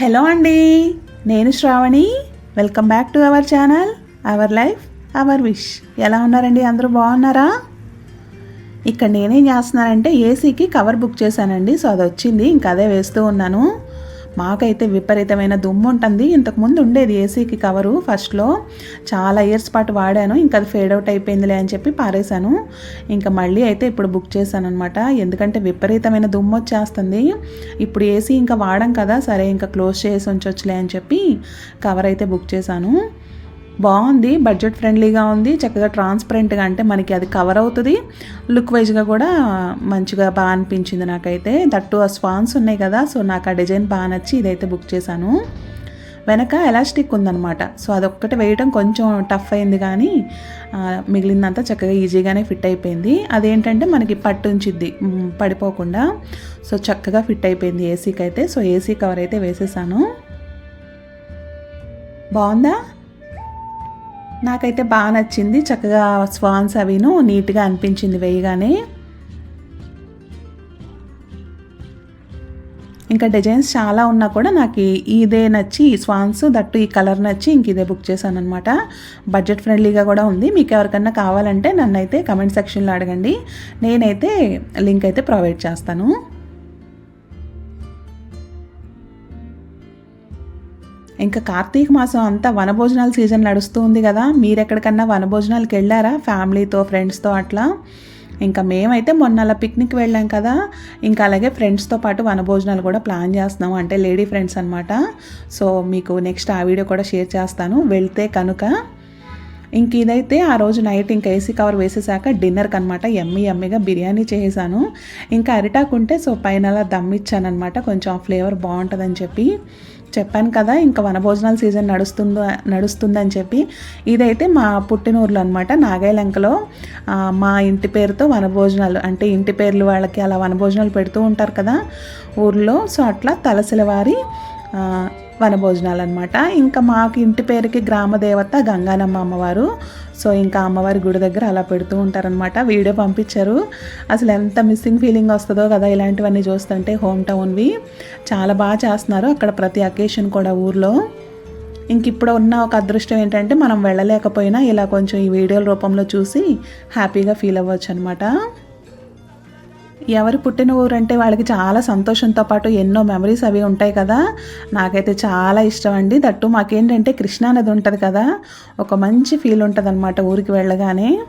Hello అండి నేను Sravani. Welcome back to our channel our life our wish ఎలా ఉన్నారండి? అందరూ బాగున్నారా? ఇక్కడ నేనేం చేస్తున్నానంటే ఏసీకి కవర్ బుక్ చేశానండి. సో అది వచ్చింది ఇంకా అదే వేస్తూ ఉన్నాను. మాకైతే విపరీతమైన దుమ్ము ఉంటుంది ఇంతకుముందు ఉండేది ఏసీకి కవరు ఫస్ట్లో. చాలా ఇయర్స్ పాటు వాడాను. ఇంకా అది ఫేడ్ అవుట్ అయిపోయిందిలే అని చెప్పి పారేశాను. ఇంకా మళ్ళీ అయితే ఇప్పుడు బుక్ చేశాను అనమాట ఎందుకంటే విపరీతమైన దుమ్ము వచ్చేస్తుంది ఇప్పుడు ఏసీ ఇంకా వాడాం కదా. సరే ఇంకా క్లోజ్ చేసి ఉంచొచ్చులే అని చెప్పి కవర్ అయితే బుక్ చేశాను. బాగుంది బడ్జెట్ ఫ్రెండ్లీగా ఉంది చక్కగా ట్రాన్స్పరెంట్గా అంటే మనకి అది కవర్ అవుతుంది. లుక్ వైజ్గా కూడా మంచిగా బాగా అనిపించింది నాకైతే. దట్టు ఆ స్పాన్స్ ఉన్నాయి కదా సో నాకు ఆ డిజైన్ బాగా నచ్చి ఇదైతే బుక్ చేశాను. వెనక ఎలాస్టిక్ ఉందనమాట సో అదొక్కటి వేయడం కొంచెం టఫ్ అయింది కానీ మిగిలిందంతా చక్కగా ఈజీగానే ఫిట్ అయిపోయింది. అదేంటంటే మనకి పట్టు ఉంచిద్ది పడిపోకుండా. సో చక్కగా ఫిట్ అయిపోయింది ఏసీకి అయితే. సో ఏసీ కవర్ అయితే వేసేసాను. బాగుందా? నాకైతే బాగా నచ్చింది. చక్కగా స్వాన్స్ అవిను నీట్గా అనిపించింది వేయగానే. ఇంకా డిజైన్స్ చాలా ఉన్నా కూడా నాకు ఇదే నచ్చి ఈ స్వాన్స్ దట్టు ఈ కలర్ నచ్చి ఇంక ఇదే బుక్ చేశాను అనమాట బడ్జెట్ ఫ్రెండ్లీగా కూడా ఉంది. మీకు ఎవరికన్నా కావాలంటే నన్ను అయితే కమెంట్ సెక్షన్లో అడగండి. నేనైతే లింక్ అయితే ప్రొవైడ్ చేస్తాను. ఇంకా కార్తీక మాసం అంతా వనభోజనాల సీజన్ నడుస్తూ ఉంది కదా. మీరు ఎక్కడికన్నా వనభోజనాలకు వెళ్ళారా? ఫ్యామిలీతో ఫ్రెండ్స్తో అట్లా? ఇంకా మేమైతే మొన్న అలా పిక్నిక్ వెళ్ళాం కదా. ఇంకా అలాగే ఫ్రెండ్స్తో పాటు వనభోజనాలు కూడా ప్లాన్ చేస్తున్నాం. అంటే లేడీ ఫ్రెండ్స్ అనమాట సో మీకు నెక్స్ట్ ఆ వీడియో కూడా షేర్ చేస్తాను. వెళ్తే కనుక ఇంక ఇదైతే ఆ రోజు నైట్ ఇంకా ఏసీ కవర్ వేసేసాక డిన్నర్కి అనమాట ఎమ్మి ఎమ్మిగా బిర్యానీ చేసేసాను. ఇంకా అరిటాకు ఉంటే సో పైన అలా దమ్మిచ్చానమాట కొంచెం ఆ ఫ్లేవర్ బాగుంటుందని చెప్పి. చెప్పాను కదా ఇంకా వనభోజనాల సీజన్ నడుస్తుందో నడుస్తుందని చెప్పి. ఇదైతే మా పుట్టినూరులో అనమాట నాగాయలంకలో మా ఇంటి పేరుతో వనభోజనాలు అంటే ఇంటి పేర్లు వాళ్ళకి అలా వనభోజనాలు పెడుతూ ఉంటారు కదా ఊర్లో. సో అట్లా తలసిల వారి వనభోజనాలు అనమాట ఇంకా మాకు ఇంటి పేరుకి గ్రామ దేవత గంగానమ్మ అమ్మవారు. సో ఇంకా అమ్మవారి గుడి దగ్గర అలా పెడుతూ ఉంటారనమాట వీడియో పంపించారు. అసలు ఎంత మిస్సింగ్ ఫీలింగ్ వస్తుందో కదా ఇలాంటివన్నీ చూస్తుంటే హోమ్ టౌన్వి చాలా బాగా చేస్తున్నారు అక్కడ ప్రతి అకేషన్ కూడా ఊర్లో. ఇంక ఇప్పుడు ఉన్న ఒక అదృష్టం ఏంటంటే మనం వెళ్ళలేకపోయినా ఇలా కొంచెం ఈ వీడియోల రూపంలో చూసి హ్యాపీగా ఫీల్ అవ్వచ్చు అనమాట ఎవరు పుట్టిన ఊరు అంటే వాళ్ళకి చాలా సంతోషంతో పాటు ఎన్నో మెమరీస్ అవి ఉంటాయి కదా. నాకైతే చాలా ఇష్టం అండి. దట్టు మాకేంటంటే కృష్ణానది ఉంటుంది కదా. ఒక మంచి ఫీల్ ఉంటుంది అనమాట ఊరికి వెళ్ళగానే.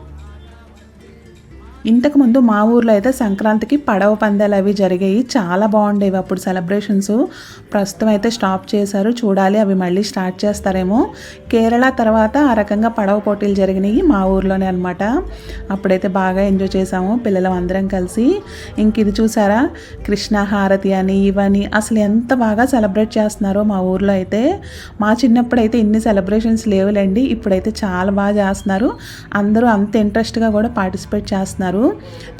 ఇంతకుముందు మా ఊర్లో అయితే సంక్రాంతికి పడవ పందాలు అవి జరిగాయి. చాలా బాగుండేవి అప్పుడు సెలబ్రేషన్స్. ప్రస్తుతం అయితే స్టాప్ చేశారు. చూడాలి అవి మళ్ళీ స్టార్ట్ చేస్తారేమో. కేరళ తర్వాత ఆ రకంగా పడవ పోటీలు జరిగినాయి మా ఊర్లోనే అనమాట అప్పుడైతే బాగా ఎంజాయ్ చేసాము పిల్లలం అందరం కలిసి. ఇంక ఇది చూసారా? కృష్ణ హారతి అని ఇవని అసలు ఎంత బాగా సెలబ్రేట్ చేస్తున్నారో మా ఊర్లో అయితే. మా చిన్నప్పుడు అయితే ఇన్ని సెలబ్రేషన్స్ లేవులేండి ఇప్పుడైతే చాలా బాగా చేస్తున్నారు. అందరూ అంత ఇంట్రెస్ట్గా కూడా పార్టిసిపేట్ చేస్తున్నారు.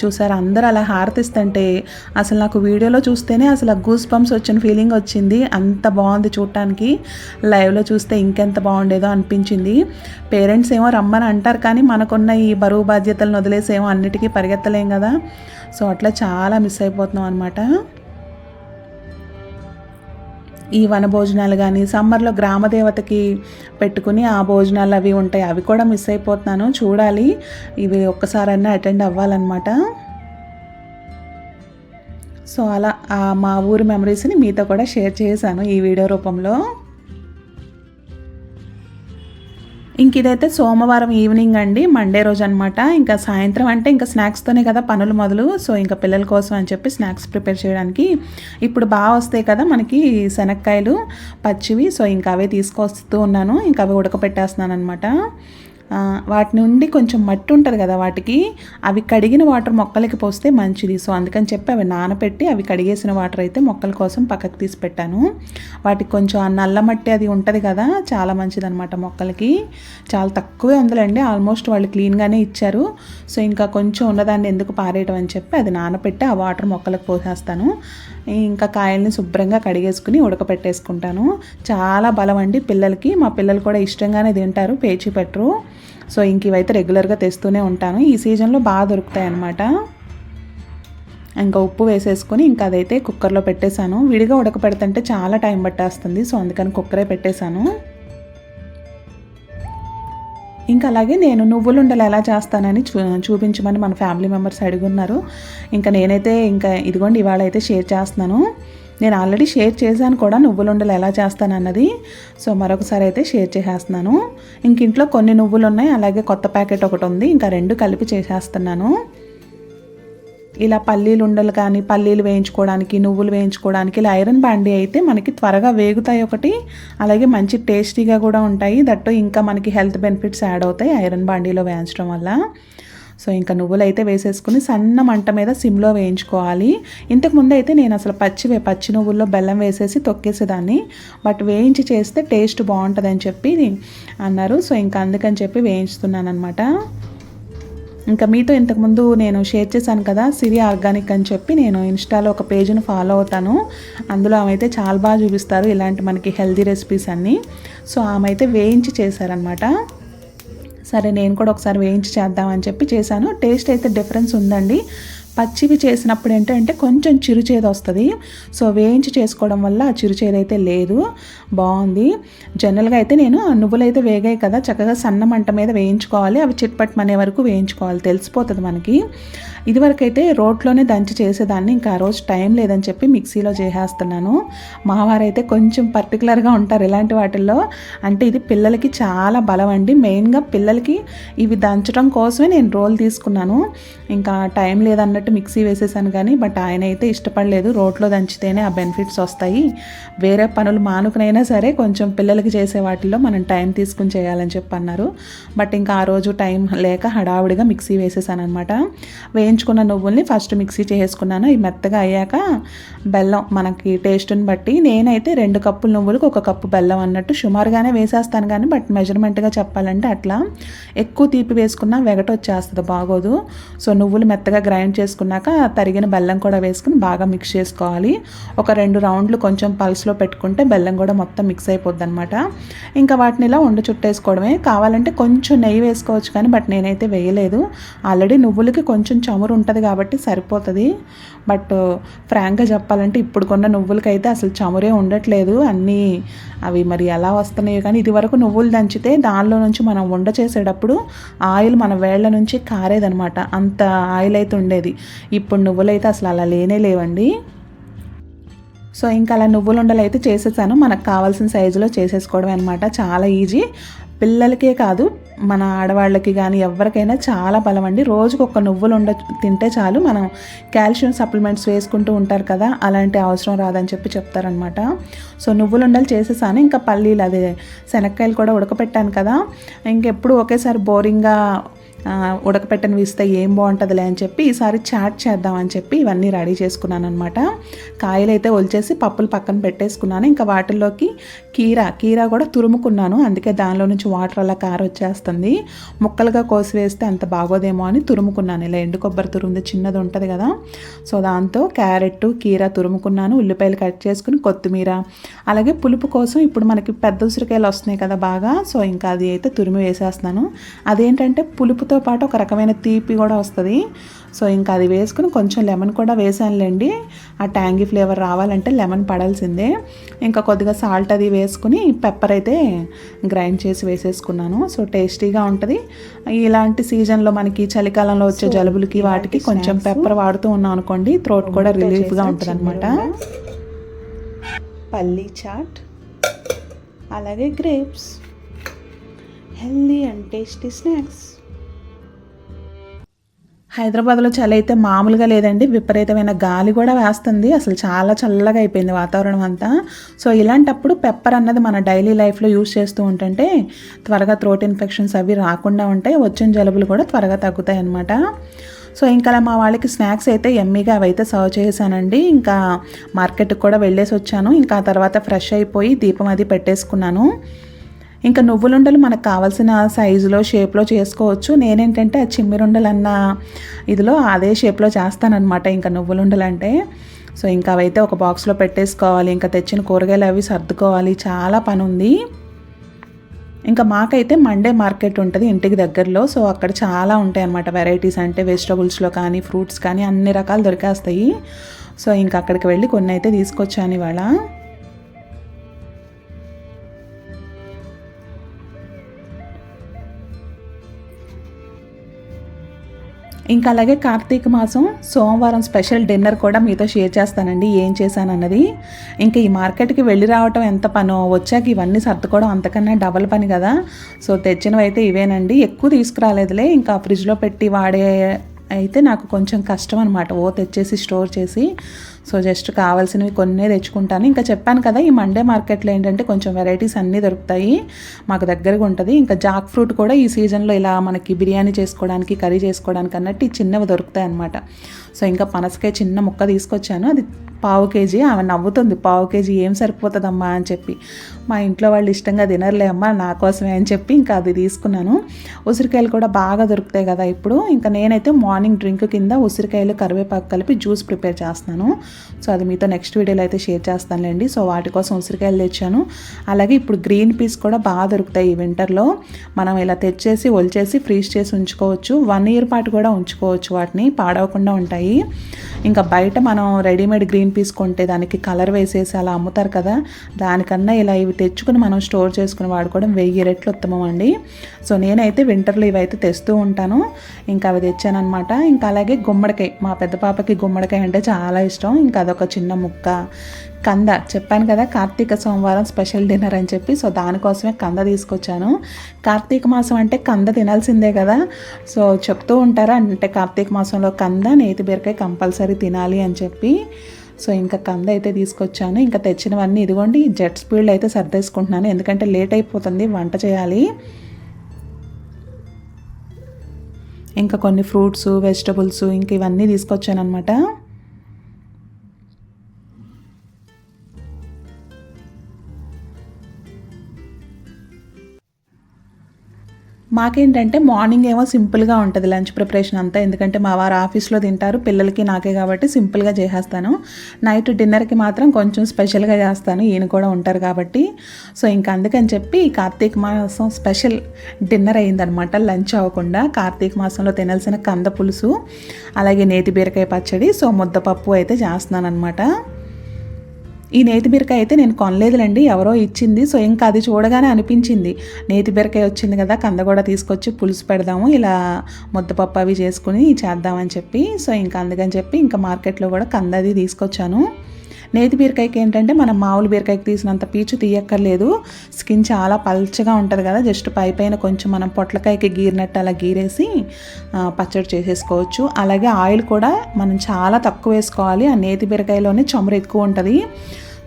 చూసారు? అందరూ అలా హారతిస్తుంటే అసలు నాకు వీడియోలో చూస్తేనే అసలు గూస్ పంప్స్ వచ్చిన ఫీలింగ్ వచ్చింది. అంత బాగుంది చూడటానికి. లైవ్లో చూస్తే ఇంకెంత బాగుండేదో అనిపించింది. పేరెంట్స్ ఏమో రమ్మని అంటారు కానీ మనకున్న ఈ బరువు బాధ్యతలను వదిలేసేమో అన్నిటికీ పరిగెత్తలేం కదా. సో అట్లా చాలా మిస్ అయిపోతున్నాం అనమాట ఈ వన భోజనాలు కానీ సమ్మర్లో గ్రామ దేవతకి పెట్టుకుని ఆ భోజనాలు అవి ఉంటాయి. అవి కూడా మిస్ అయిపోతున్నాను. చూడాలి. ఇవి ఒక్కసారన్నా అటెండ్ అవ్వాలన్నమాట. సో అలా మా ఊరి మెమరీస్ని మీతో కూడా షేర్ చేశాను ఈ వీడియో రూపంలో. ఇంక ఇదైతే సోమవారం ఈవినింగ్ అండి. మండే రోజు అనమాట ఇంకా సాయంత్రం అంటే ఇంకా స్నాక్స్తోనే కదా పనులు మొదలు. సో ఇంకా పిల్లల కోసం అని చెప్పి స్నాక్స్ ప్రిపేర్ చేయడానికి ఇప్పుడు బాగా వస్తాయి కదా మనకి శనక్కాయలు పచ్చివి. సో ఇంకా అవే తీసుకొస్తూ ఉన్నాను. ఇంకా అవి ఉడకపెట్టేస్తున్నాను అనమాట వాటి నుండి కొంచెం మట్టి ఉంటుంది కదా వాటికి అవి కడిగిన వాటర్ మొక్కలకి పోస్తే మంచిది. సో అందుకని చెప్పి అవి నానబెట్టి అవి కడిగేసిన వాటర్ అయితే మొక్కల కోసం పక్కకు తీసి పెట్టాను. వాటికి కొంచెం ఆ నల్ల మట్టి అది ఉంటుంది కదా చాలా మంచిది అనమాట మొక్కలకి. చాలా తక్కువే ఉందిలేండి ఆల్మోస్ట్ వాళ్ళు క్లీన్గానే ఇచ్చారు. సో ఇంకా కొంచెం ఉన్నదాన్ని ఎందుకు పారేయడం అని చెప్పి అది నానబెట్టి ఆ వాటర్ మొక్కలకు పోసేస్తాను. ఇంకా కాయల్ని శుభ్రంగా కడిగేసుకుని ఉడకపెట్టేసుకుంటాను. చాలా బలం అండి పిల్లలకి మా పిల్లలు కూడా ఇష్టంగానే తింటారు పేచి పెట్టరు. సో ఇంక ఇవైతే రెగ్యులర్గా తెస్తూనే ఉంటాను. ఈ సీజన్లో బాగా దొరుకుతాయి అన్నమాట. ఇంకా ఉప్పు వేసేసుకొని ఇంకా అదైతే కుక్కర్లో పెట్టేశాను. విడిగా ఉడకపెడుతుంటే చాలా టైం పట్టేస్తుంది. సో అందుకని కుక్కరే పెట్టేశాను. ఇంకా అలాగే నేను నువ్వులుండలు ఎలా చేస్తానని చూ చూపించమని మన ఫ్యామిలీ మెంబర్స్ అడుగున్నారు ఇంకా నేనైతే ఇంకా ఇదిగోండి ఇవాళ అయితే షేర్ చేస్తున్నాను. నేను ఆల్రెడీ షేర్ చేశాను కూడా నువ్వులుండలు ఎలా చేస్తాను అన్నది సో మరొకసారి అయితే షేర్ చేసేస్తున్నాను. ఇంక ఇంట్లో కొన్ని నువ్వులు ఉన్నాయి అలాగే కొత్త ప్యాకెట్ ఒకటి ఉంది ఇంకా రెండు కలిపి చేసేస్తున్నాను. ఇలా పల్లీలు ఉండలు కానీ పల్లీలు వేయించుకోవడానికి నువ్వులు వేయించుకోవడానికి ఇలా ఐరన్ బాండీ అయితే మనకి త్వరగా వేగుతాయి ఒకటి అలాగే మంచి టేస్టీగా కూడా ఉంటాయి. దట్టు ఇంకా మనకి హెల్త్ బెనిఫిట్స్ యాడ్ అవుతాయి ఐరన్ బాండీలో వేయించడం వల్ల. సో ఇంకా నువ్వులు అయితే వేసేసుకుని సన్న మంట మీద సిమ్లో వేయించుకోవాలి. ఇంతకుముందు అయితే నేను అసలు పచ్చి పచ్చి నువ్వుల్లో బెల్లం వేసేసి తొక్కేసేదాన్ని. బట్ వేయించి చేస్తే టేస్ట్ బాగుంటుందని చెప్పి అన్నారు. సో ఇంకా అందుకని చెప్పి వేయించుతున్నాను అనమాట ఇంకా మీతో ఇంతకుముందు నేను షేర్ చేశాను కదా సిరి ఆర్గానిక్ అని చెప్పి నేను ఇన్స్టాలో ఒక పేజ్ను ఫాలో అవుతాను. అందులో ఆమె అయితే చాలా బాగా చూపిస్తారు ఇలాంటి మనకి హెల్దీ రెసిపీస్ అన్నీ. సో ఆమె అయితే వేయించి చేశారనమాట సరే నేను కూడా ఒకసారి వేయించి చేద్దామని చెప్పి చేశాను. టేస్ట్ అయితే డిఫరెన్స్ ఉందండి. పచ్చివి చేసినప్పుడు ఏంటంటే కొంచెం చిరుచేది వస్తుంది. సో వేయించి చేసుకోవడం వల్ల ఆ చిరుచేది అయితే లేదు. బాగుంది. జనరల్గా అయితే నేను నువ్వులు అయితే వేగాయి కదా చక్కగా సన్న మంట మీద వేయించుకోవాలి. అవి చిట్పట్మనే వరకు వేయించుకోవాలి. తెలిసిపోతుంది మనకి. ఇదివరకు అయితే రోట్లోనే దంచి చేసేదాన్ని. ఇంకా ఆ రోజు టైం లేదని చెప్పి మిక్సీలో చేసేస్తున్నాను. మావారైతే కొంచెం పర్టికులర్గా ఉంటారు ఇలాంటి వాటిల్లో. అంటే ఇది పిల్లలకి చాలా బలం అండి. మెయిన్గా పిల్లలకి ఇవి దంచడం కోసమే నేను రోల్ తీసుకున్నాను. ఇంకా టైం లేదన్నట్టు మిక్సీ వేసేసాను కానీ బట్ ఆయన అయితే ఇష్టపడలేదు. రోట్లో దంచితేనే ఆ బెనిఫిట్స్ వస్తాయి. వేరే పనులు మానుకునైనా సరే కొంచెం పిల్లలకి చేసే వాటిల్లో మనం టైం తీసుకుని చేయాలని చెప్పి అన్నారు బట్ ఇంకా ఆ రోజు టైం లేక హడావుడిగా మిక్సీ వేసేసాను అనమాట వేయించుకున్న నువ్వుల్ని ఫస్ట్ మిక్సీ చేసుకున్నాను. ఈ మెత్తగా అయ్యాక బెల్లం మనకి టేస్ట్ని బట్టి నేనైతే రెండు కప్పులు నువ్వులకు ఒక కప్పు బెల్లం అన్నట్టు సుమారుగానే వేసేస్తాను కానీ బట్ మెజర్మెంట్గా చెప్పాలంటే అట్లా ఎక్కువ తీపి వేసుకున్నా వెగట వచ్చేస్తుంది బాగోదు. సో నువ్వులు మెత్తగా గ్రైండ్ చేసుకున్నాక తరిగిన బెల్లం కూడా వేసుకుని బాగా మిక్స్ చేసుకోవాలి. ఒక రెండు రౌండ్లు కొంచెం పల్స్లో పెట్టుకుంటే బెల్లం కూడా మొత్తం మిక్స్ అయిపోద్ది అనమాట ఇంకా వాటిని ఇలా ఉండ చుట్టేసుకోవడమే. కావాలంటే కొంచెం నెయ్యి వేసుకోవచ్చు కానీ బట్ నేనైతే వేయలేదు. ఆల్రెడీ నువ్వులకి కొంచెం చమురు ఉంటుంది కాబట్టి సరిపోతుంది. బట్ ఫ్రాంక్గా చెప్పాలంటే ఇప్పుడు కొన్న నువ్వులకైతే అసలు చమురే ఉండట్లేదు. అన్నీ అవి మరి ఎలా వస్తున్నాయో కానీ ఇది వరకు నువ్వులు దంచితే దానిలో నుంచి మనం వండ చేసేటప్పుడు ఆయిల్ మన వేళ్ళ నుంచి కారేదనమాట అంత ఆయిల్ అయితే ఉండేది. ఇప్పుడు నువ్వులైతే అసలు అలా లేనే లేవండి. సో ఇంకా అలా నువ్వులు ఉండలు అయితే చేసేసాను. మనకు కావాల్సిన సైజులో చేసేసుకోవడం అనమాట చాలా ఈజీ. పిల్లలకే కాదు మన ఆడవాళ్ళకి కానీ ఎవరికైనా చాలా బలం అండి. రోజుకు ఒక నువ్వులు ఉండ తింటే చాలు. మనం కాల్షియం సప్లిమెంట్స్ వేసుకుంటూ ఉంటారు కదా అలాంటి అవసరం రాదని చెప్పి చెప్తారనమాట సో నువ్వులు ఉండలు చేసేసాను. ఇంకా పల్లీలు అదే శనక్కాయలు కూడా ఉడకపెట్టాను కదా. ఇంకెప్పుడు ఒకేసారి బోరింగ్గా ఉడకపెట్టని వీస్తే ఏం బాగుంటుందిలే అని చెప్పి ఈసారి చాట్ చేద్దామని చెప్పి ఇవన్నీ రెడీ చేసుకున్నాను అనమాట కాయలు అయితే ఒలిచేసి పప్పులు పక్కన పెట్టేసుకున్నాను. ఇంకా వాటిల్లోకి కీరా కీర కూడా తురుముకున్నాను. అందుకే దానిలో నుంచి వాటర్ అలా కార వచ్చేస్తుంది. ముక్కలుగా కోసి వేస్తే అంత బాగోదేమో అని తురుముకున్నాను. ఇలా ఎండు కొబ్బరి తురుముది చిన్నది ఉంటుంది కదా. సో దాంతో క్యారెట్ కీర తురుముకున్నాను. ఉల్లిపాయలు కట్ చేసుకుని కొత్తిమీర. అలాగే పులుపు కోసం ఇప్పుడు మనకి పెద్ద ఉసిరికాయలు వస్తున్నాయి కదా బాగా. సో ఇంకా అది అయితే తురిమి వేసేస్తున్నాను. అదేంటంటే పులుపు పులుపుతో పాటు ఒక రకమైన తీపి కూడా వస్తుంది. సో ఇంకా అది వేసుకుని కొంచెం లెమన్ కూడా వేసానులేండి. ఆ ట్యాంగీ ఫ్లేవర్ రావాలంటే లెమన్ పడాల్సిందే. ఇంకా కొద్దిగా సాల్ట్ అది వేసుకుని పెప్పర్ అయితే గ్రైండ్ చేసి వేసేసుకున్నాను. సో టేస్టీగా ఉంటుంది. ఇలాంటి సీజన్లో మనకి చలికాలంలో వచ్చే జలుబులకి వాటికి కొంచెం పెప్పర్ వాడుతూ ఉన్నాం అనుకోండి థ్రోట్ కూడా రిలీఫ్గా ఉంటుంది అనమాట పల్లీ చాట్ అలాగే grapes. Healthy and tasty snacks. హైదరాబాద్లో చలి అయితే మామూలుగా లేదండి. విపరీతమైన గాలి కూడా వేస్తుంది. అసలు చాలా చల్లగా అయిపోయింది వాతావరణం అంతా. సో ఇలాంటప్పుడు పెప్పర్ అన్నది మన డైలీ లైఫ్లో యూస్ చేస్తూ ఉంటుంటే త్వరగా థ్రోట్ ఇన్ఫెక్షన్స్ అవి రాకుండా ఉంటాయి. వచ్చిన జలుబులు కూడా త్వరగా తగ్గుతాయి అన్నమాట. సో ఇంకా మా వాళ్ళకి స్నాక్స్ అయితే ఎమ్మీగా అవైతే సర్వ్ చేశానండి. ఇంకా మార్కెట్కి కూడా వెళ్ళేసి వచ్చాను. ఇంకా తర్వాత ఫ్రెష్ అయిపోయి దీపం అది పెట్టేసుకున్నాను. ఇంకా నువ్వులుండలు మనకు కావాల్సిన సైజులో షేప్లో చేసుకోవచ్చు. నేనేంటంటే ఆ చిమ్మిరుండలు అన్న ఇదిలో అదే షేప్లో చేస్తానన్నమాట ఇంకా నువ్వులుండలు అంటే సో ఇంకా అవైతే ఒక బాక్స్లో పెట్టేసుకోవాలి. ఇంకా తెచ్చిన కూరగాయలు అవి సర్దుకోవాలి. చాలా పని ఉంది ఇంకా మాకైతే మండే మార్కెట్ ఉంటుంది ఇంటికి దగ్గరలో. సో అక్కడ చాలా ఉంటాయి అన్నమాట వెరైటీస్ అంటే వెజిటబుల్స్లో కానీ ఫ్రూట్స్ కానీ అన్ని రకాలు దొరికేస్తాయి. సో ఇంకా అక్కడికి వెళ్ళి కొన్ని అయితే తీసుకొచ్చాను ఇవాళ. ఇంకా అలాగే కార్తీక మాసం సోమవారం స్పెషల్ డిన్నర్ కూడా మీతో షేర్ చేస్తానండి. ఏం చేశాను అన్నది ఇంకా ఈ మార్కెట్కి వెళ్ళి రావటం ఎంత పనో వచ్చాక ఇవన్నీ సర్దుకోవడం అంతకన్నా డబల్ పని కదా. సో తెచ్చినవి అయితే ఇవేనండి. ఎక్కువ తీసుకురాలేదులే. ఇంకా ఫ్రిడ్జ్లో పెట్టి వాడే అయితే నాకు కొంచెం కష్టం అనమాట ఓ తెచ్చేసి స్టోర్ చేసి సో జస్ట్ కావాల్సినవి కొన్నే తెచ్చుకుంటాను. ఇంకా చెప్పాను కదా ఈ మండే మార్కెట్లో ఏంటంటే కొంచెం వెరైటీస్ అన్నీ దొరుకుతాయి. మాకు దగ్గరగా ఉంటుంది. ఇంకా జాక్ ఫ్రూట్ కూడా ఈ సీజన్లో ఇలా మనకి బిర్యానీ చేసుకోవడానికి కర్రీ చేసుకోవడానికి అన్నట్టు ఈ చిన్నవి దొరుకుతాయి అనమాట సో ఇంకా పనసకాయ చిన్న ముక్క తీసుకొచ్చాను. అది పావు కేజీ ఆమె నవ్వుతుంది. పావు కేజీ ఏం సరిపోతుందమ్మా అని చెప్పి. మా ఇంట్లో వాళ్ళు ఇష్టంగా తినర్లే అమ్మా నా కోసమే అని చెప్పి ఇంకా అది తీసుకున్నాను. ఉసిరికాయలు కూడా బాగా దొరుకుతాయి కదా ఇప్పుడు. ఇంకా నేనైతే మార్నింగ్ డ్రింక్ కింద ఉసిరికాయలు కరివేపాకు కలిపి జ్యూస్ ప్రిపేర్ చేస్తున్నాను. సో అది మీతో నెక్స్ట్ వీడియోలో అయితే షేర్ చేస్తానులేండి. సో వాటి కోసం ఉసిరికాయలు తెచ్చాను. అలాగే ఇప్పుడు గ్రీన్ పీస్ కూడా బాగా దొరుకుతాయి ఈ వింటర్లో. మనం ఇలా తెచ్చేసి ఒలిచేసి ఫ్రీజ్ చేసి ఉంచుకోవచ్చు. వన్ ఇయర్ పాటు కూడా ఉంచుకోవచ్చు వాటిని. పాడవకుండా ఉంటాయి. ఇంకా బయట మనం రెడీమేడ్ గ్రీన్ పీస్ కొంటే దానికి కలర్ వేసేసి అలా అమ్ముతారు కదా దానికన్నా ఇలా ఇవి తెచ్చుకుని మనం స్టోర్ చేసుకుని వాడుకోవడం వెయ్యి రెట్లు ఉత్తమం అండి. సో నేనైతే వింటర్లో ఇవైతే తెస్తూ ఉంటాను. ఇంకా అవి తెచ్చానమాట ఇంకా అలాగే గుమ్మడికాయ. మా పెద్ద పాపకి గుమ్మడికాయ అంటే చాలా ఇష్టం. ఇంకా అదొక చిన్న ముక్క. కంద. చెప్పాను కదా కార్తీక సోమవారం స్పెషల్ డిన్నర్ అని చెప్పి సో దానికోసమే కంద తీసుకొచ్చాను. కార్తీక మాసం అంటే కంద తినాల్సిందే కదా. సో చెప్తూ ఉంటారా అంటే కార్తీక మాసంలో కంద నేతి బీరకాయ కంపల్సరీ తినాలి అని చెప్పి. సో ఇంకా కంద అయితే తీసుకొచ్చాను. ఇంకా తెచ్చినవన్నీ ఇదిగోండి జెట్ స్పీడ్ అయితే సర్దేసుకుంటున్నాను. ఎందుకంటే లేట్ అయిపోతుంది వంట చేయాలి. ఇంకా కొన్ని ఫ్రూట్స్ వెజిటబుల్స్ ఇంకా ఇవన్నీ తీసుకొచ్చాను అనమాట మాకేంటంటే మార్నింగ్ ఏమో సింపుల్గా ఉంటుంది లంచ్ ప్రిపరేషన్ అంతా. ఎందుకంటే మా వారు ఆఫీస్లో తింటారు పిల్లలకి నాకే కాబట్టి సింపుల్గా చేసేస్తాను. నైట్ డిన్నర్కి మాత్రం కొంచెం స్పెషల్గా చేస్తాను ఈయన కూడా ఉంటారు కాబట్టి. సో ఇంకా అందుకని చెప్పి కార్తీక మాసం స్పెషల్ డిన్నర్ అయిందనమాట లంచ్ అవ్వకుండా. కార్తీక మాసంలో తినాల్సిన కంద పులుసు అలాగే నేతి బీరకాయ పచ్చడి సో ముద్దపప్పు అయితే చేస్తున్నాను అనమాట ఈ నేతి బీరకాయ అయితే నేను కొనలేదులండి ఎవరో ఇచ్చింది. సో ఇంకా అది చూడగానే అనిపించింది. నేతి బీరకాయ వచ్చింది కదా కంద కూడా తీసుకొచ్చి పులుసు పెడదాము ఇలా ముద్దపప్పు అవి చేసుకుని చేద్దామని చెప్పి. సో ఇంకా అందుకని చెప్పి ఇంకా మార్కెట్లో కూడా కంద అది తీసుకొచ్చాను. నేతి బీరకాయకి ఏంటంటే మనం మామూలు బీరకాయకి తీసినంత పీచు తీయక్కర్లేదు. స్కిన్ చాలా పల్చగా ఉంటుంది కదా. జస్ట్ పై పైన కొంచెం మనం పొట్లకాయకి గీరినట్టు అలా గీరేసి పచ్చడి చేసేసుకోవచ్చు. అలాగే ఆయిల్ కూడా మనం చాలా తక్కువ వేసుకోవాలి. ఆ నేతి బీరకాయలోనే చమురు ఎక్కువ ఉంటుంది.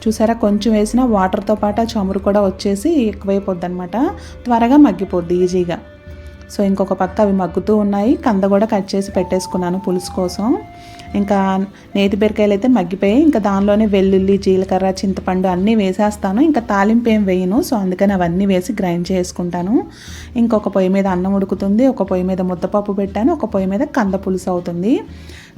చూసారా? కొంచెం వేసిన వాటర్తో పాటు ఆ చమురు కూడా వచ్చేసి ఎక్కువైపోద్ది అనమాట త్వరగా మగ్గిపోద్ది ఈజీగా. సో ఇంకొక పక్క అవి మగ్గుతూ ఉన్నాయి. కంద కూడా కట్ చేసి పెట్టేసుకున్నాను పులుసు కోసం. ఇంకా నేతి బీరకాయలు అయితే మగ్గిపోయి ఇంకా దానిలోనే వెల్లుల్లి జీలకర్ర చింతపండు అన్నీ వేసేస్తాను. ఇంకా తాలింపు ఏం వేయను. సో అందుకని అవన్నీ వేసి గ్రైండ్ చేసుకుంటాను. ఇంకొక పొయ్యి మీద అన్నం ఉడుకుతుంది. ఒక పొయ్యి మీద ముద్దపప్పు పెట్టాను. ఒక పొయ్యి మీద కంద పులుసు అవుతుంది.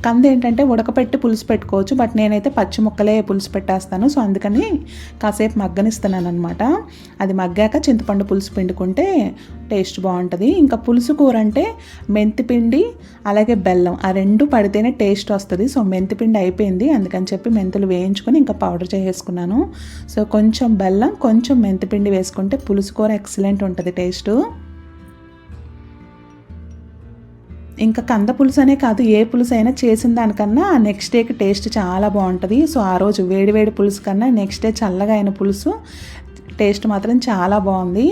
కంద ఏంటంటే ఉడకపెట్టి పులుసు పెట్టుకోవచ్చు బట్ నేనైతే పచ్చి ముక్కలే పులుసు పెట్టేస్తాను. సో అందుకని కాసేపు మగ్గనిస్తున్నాను అనమాట అది మగ్గాక చింతపండు పులుసు పిండుకుంటే టేస్ట్ బాగుంటుంది. ఇంకా పులుసు కూర అంటే మెంతిపిండి అలాగే బెల్లం ఆ రెండు పడితేనే టేస్ట్ వస్తుంది. సో మెంతిపిండి అయిపోయింది. అందుకని చెప్పి మెంతులు వేయించుకొని ఇంకా పౌడర్ చేసుకున్నాను సో కొంచెం బెల్లం కొంచెం మెంతిపిండి వేసుకుంటే పులుసు కూర ఎక్సలెంట్ ఉంటుంది టేస్ట్. ఇంకా కంద పులుసు అనే కాదు ఏ పులుసు అయినా చేసిన దానికన్నా నెక్స్ట్ డేకి టేస్ట్ చాలా బాగుంటుంది. సో ఆ రోజు వేడి వేడి పులుసు కన్నా నెక్స్ట్ డే చల్లగా అయిన పులుసు టేస్ట్ మాత్రం చాలా బాగుంది.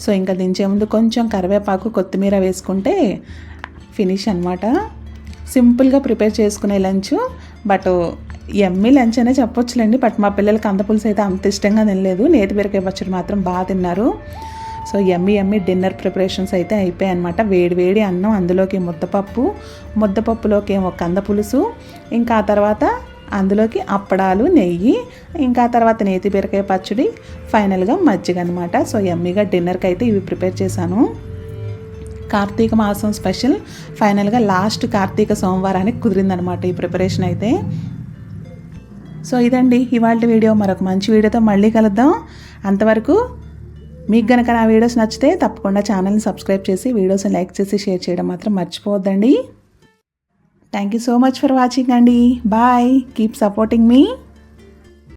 సో ఇంకా దించే ముందు కొంచెం కరివేపాకు కొత్తిమీర వేసుకుంటే ఫినిష్ అనమాట సింపుల్గా ప్రిపేర్ చేసుకునే లంచ్ బట్ ఎమ్మి లంచ్ అనే చెప్పొచ్చులేండి బట్ మా పిల్లలకి అంద పులుసు అయితే అంత ఇష్టంగా తినలేదు. నేతి బీరకాయ పచ్చడి మాత్రం బాగా తిన్నారు. సో ఎమ్మి ఎమ్మి డిన్నర్ ప్రిపరేషన్స్ అయితే అయిపోయాయి అనమాట వేడి వేడి అన్నం అందులోకి ముద్దపప్పు ముద్దపప్పులోకి ఏమో కంద పులుసు ఇంకా ఆ తర్వాత అందులోకి అప్పడాలు నెయ్యి ఇంకా తర్వాత నేతి బీరకాయ పచ్చడి ఫైనల్గా మజ్జిగ అనమాట సో ఎమ్మిగా డిన్నర్కి అయితే ఇవి ప్రిపేర్ చేశాను. కార్తీక మాసం స్పెషల్. ఫైనల్గా లాస్ట్ కార్తీక సోమవారానికి కుదిరిందనమాట ఈ ప్రిపరేషన్ అయితే. సో ఇదండి ఇవాళ వీడియో. మరొక మంచి వీడియోతో మళ్ళీ కలుద్దాం. అంతవరకు మీకు గనక నా వీడియోస్ నచ్చితే తప్పకుండా ఛానల్ని సబ్స్క్రైబ్ చేసి వీడియోస్ని లైక్ చేసి షేర్ చేయడం మాత్రం మర్చిపోవద్దండి. Thank you so much for watching అండి. బాయ్ కీప్ సపోర్టింగ్ మీ